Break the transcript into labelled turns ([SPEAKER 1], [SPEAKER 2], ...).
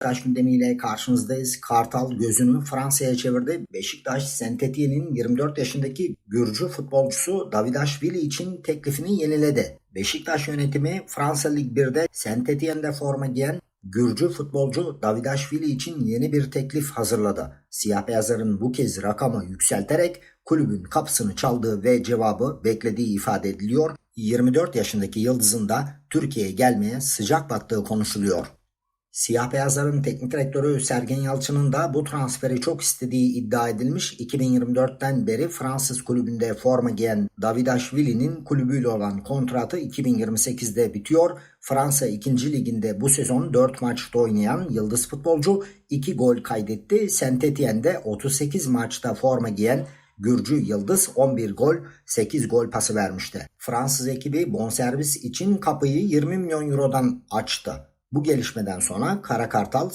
[SPEAKER 1] Beşiktaş gündemiyle karşınızdayız. Kartal gözünü Fransa'ya çevirdi. Beşiktaş Sentetien'in 24 yaşındaki Gürcü futbolcusu Davidashvili için teklifini yeniledi. Beşiktaş yönetimi Fransa Lig 1'de Sentetien'de forma giyen Gürcü futbolcu Davidashvili için yeni bir teklif hazırladı. Siyah beyazların bu kez rakamı yükselterek kulübün kapısını çaldığı ve cevabı beklediği ifade ediliyor. 24 yaşındaki yıldızın da Türkiye'ye gelmeye sıcak baktığı konuşuluyor. Siyah beyazların teknik direktörü Sergen Yalçın'ın da bu transferi çok istediği iddia edilmiş. 2024'ten beri Fransız kulübünde forma giyen Davidashvili'nin kulübüyle olan kontratı 2028'de bitiyor. Fransa 2. liginde bu sezon 4 maçta oynayan yıldız futbolcu 2 gol kaydetti. Saint Etienne'de 38 maçta forma giyen Gürcü Yıldız 11 gol, 8 gol pası vermişti. Fransız ekibi bonservis için kapıyı 20 milyon eurodan açtı. Bu gelişmeden sonra Kara Kartal